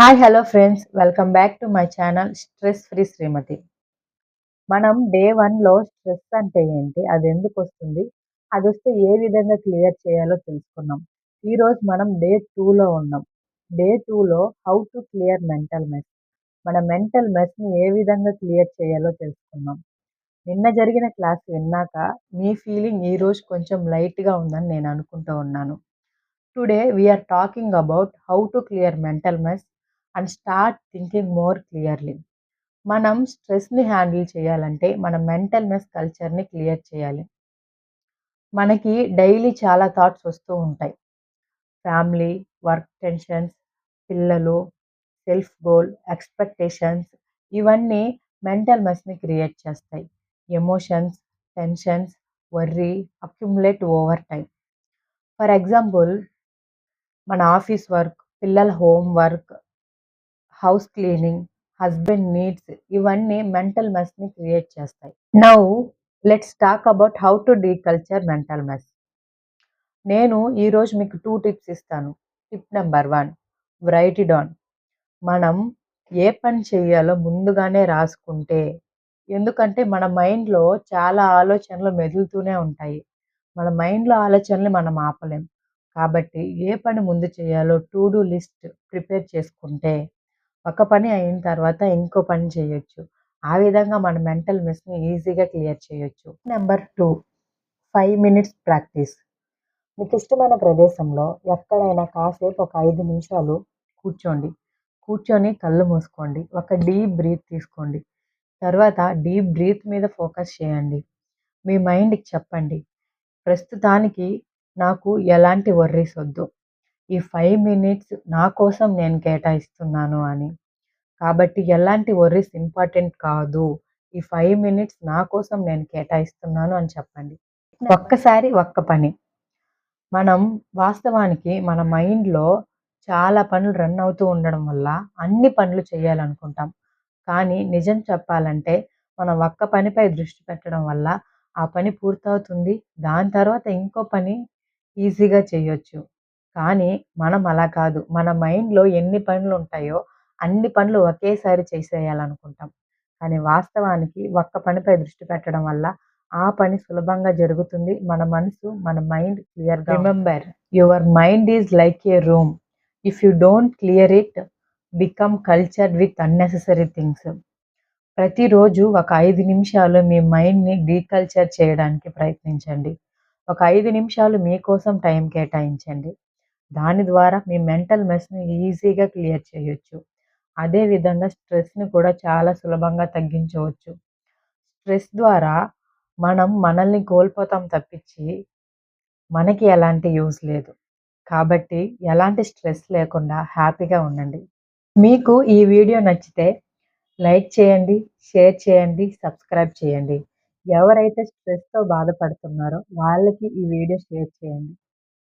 Hi hello friends welcome back to my channel stress free Shrimati మనం day వన్లో stress అంటే ఏంటి అది ఎందుకు వస్తుంది అది వస్తే ఏ విధంగా క్లియర్ చేయాలో తెలుసుకున్నాం ఈరోజు మనం డే టూలో ఉన్నాం డే టూలో how to clear mental mess మన మెంటల్ మెస్ని ఏ విధంగా క్లియర్ చేయాలో తెలుసుకున్నాం నిన్న జరిగిన క్లాస్ విన్నాక మీ ఫీలింగ్ ఈరోజు కొంచెం లైట్గా ఉందని నేను అనుకుంటూ ఉన్నాను today we are talking about how to clear mental mess and start thinking more clearly. మనం స్ట్రెస్ని హ్యాండిల్ చేయాలంటే మన మెంటల్ మెస్ కల్చర్ని క్లియర్ చేయాలి. మనకి డైలీ చాలా థాట్స్ వస్తూ ఉంటాయి. ఫ్యామిలీ వర్క్ టెన్షన్స్ పిల్లలు సెల్ఫ్ గోల్ ఎక్స్పెక్టేషన్స్ ఇవన్నీ మెంటల్ మెస్ని క్రియేట్ చేస్తాయి. Emotions tensions worry accumulate over time for example మన ఆఫీస్ వర్క్ పిల్లల home work house cleaning husband needs ఇవన్నీ మెంటల్ మెస్ని క్రియేట్ చేస్తాయి. Now let's talk about how to declutter mental mess. నేను ఈరోజు మీకు టూ టిప్స్ ఇస్తాను. Tip number one write it on. మనం ఏ పని చేయాలో ముందుగానే రాసుకుంటే ఎందుకంటే మన మైండ్లో చాలా ఆలోచనలు మెదులుతూనే ఉంటాయి. మన మైండ్లో ఆలోచనలు మనం ఆపలేం. కాబట్టి ఏ పని ముందు చేయాలో టు డూ లిస్ట్ ప్రిపేర్ చేసుకుంటే ఒక పని అయిన తర్వాత ఇంకో పని చేయొచ్చు. ఆ విధంగా మన మెంటల్ మెస్ని ఈజీగా క్లియర్ చేయొచ్చు. Number two five minutes practice. మీకు ఇష్టమైన ప్రదేశంలో ఎక్కడైనా కాసేపు ఒక ఐదు నిమిషాలు కూర్చోండి. కూర్చొని కళ్ళు మూసుకోండి. ఒక డీప్ బ్రీత్ తీసుకోండి. తర్వాత డీప్ బ్రీత్ మీద ఫోకస్ చేయండి. మీ మైండ్కి చెప్పండి. ప్రస్తుతానికి నాకు ఎలాంటి వర్రీస్ వద్దు. ఈ ఫైవ్ మినిట్స్ నా కోసం నేను కేటాయిస్తున్నాను అని. కాబట్టి ఎలాంటి వర్రీస్ ఇంపార్టెంట్ కాదు. ఈ ఫైవ్ మినిట్స్ నా కోసం నేను కేటాయిస్తున్నాను అని చెప్పండి. ఒక్కసారి ఒక్క పని. మనం వాస్తవానికి మన మైండ్లో చాలా పనులు రన్ అవుతూ ఉండడం వల్ల అన్ని పనులు చేయాలనుకుంటాం. కానీ నిజం చెప్పాలంటే మనం ఒక్క పనిపై దృష్టి పెట్టడం వల్ల ఆ పని పూర్తవుతుంది. దాని తర్వాత ఇంకో పని ఈజీగా చేయొచ్చు. కానీ మనం అలా కాదు. మన మైండ్లో ఎన్ని పనులు ఉంటాయో అన్ని పనులు ఒకేసారి చేసేయాలనుకుంటాం. కానీ వాస్తవానికి ఒక్క పనిపై దృష్టి పెట్టడం వల్ల ఆ పని సులభంగా జరుగుతుంది. మన మనసు మన మైండ్ క్లియర్గా remember. Your mind is like a room. If you don't clear it become clutter with unnecessary things. ప్రతిరోజు ఒక ఐదు నిమిషాలు మీ మైండ్ని డీకల్చర్ చేయడానికి ప్రయత్నించండి. ఒక ఐదు నిమిషాలు మీకోసం టైం కేటాయించండి. దాని ద్వారా మీ మెంటల్ మెస్ని ఈజీగా క్లియర్ చేయొచ్చు. అదేవిధంగా స్ట్రెస్ని కూడా చాలా సులభంగా తగ్గించవచ్చు. స్ట్రెస్ ద్వారా మనం మనల్ని కోల్పోతాం తప్పించి మనకి ఎలాంటి యూజ్ లేదు. కాబట్టి ఎలాంటి స్ట్రెస్ లేకుండా హ్యాపీగా ఉండండి. మీకు ఈ వీడియో నచ్చితే లైక్ చేయండి షేర్ చేయండి సబ్స్క్రైబ్ చేయండి. ఎవరైతే స్ట్రెస్తో బాధపడుతున్నారో వాళ్ళకి ఈ వీడియో షేర్ చేయండి.